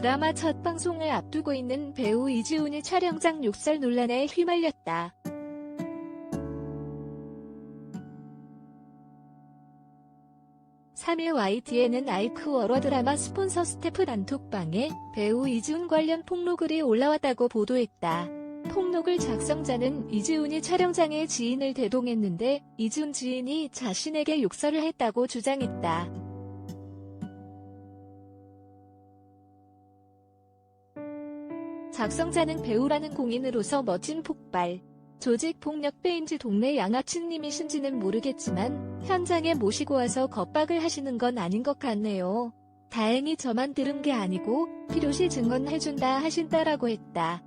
드라마 첫 방송을 앞두고 있는 배우 이지훈이 촬영장 욕설 논란에 휘말렸다. (3일) YTN은 아이크 워러 드라마 스폰서 스태프 단톡방에 배우 이지훈 관련 폭로글이 올라왔다고 보도했다. 폭로글 작성자는 이지훈이 촬영장에 지인을 대동했는데 이지훈 지인이 자신에게 욕설을 했다고 주장했다. 작성자는 배우라는 공인으로서 멋진 폭발. 조직 폭력배인지 동네 양아치님이신지는 모르겠지만 현장에 모시고 와서 겁박을 하시는 건 아닌 것 같네요. 다행히 저만 들은 게 아니고 필요시 증언해준다 하신다라고 했다.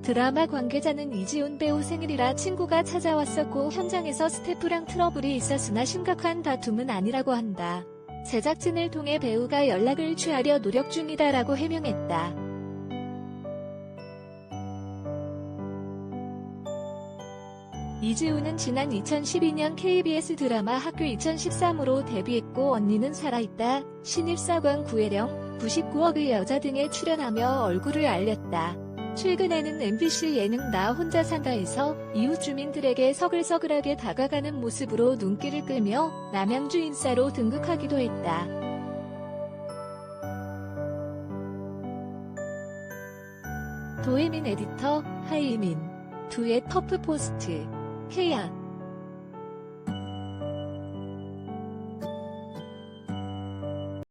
드라마 관계자는 이지훈 배우 생일이라 친구가 찾아왔었고 현장에서 스태프랑 트러블이 있었으나 심각한 다툼은 아니라고 한다. 제작진을 통해 배우가 연락을 취하려 노력 중이다라고 해명했다. 이지훈은 지난 2012년 KBS 드라마 학교 2013으로 데뷔했고 언니는 살아있다, 신입사관 구혜령, 99억의 여자 등에 출연하며 얼굴을 알렸다. 최근에는 MBC 예능 나 혼자 산다에서 이웃 주민들에게 서글서글하게 다가가는 모습으로 눈길을 끌며 남양주 인싸로 등극하기도 했다. 도혜민 에디터, 하이민, 두의 퍼프 포스트, 케야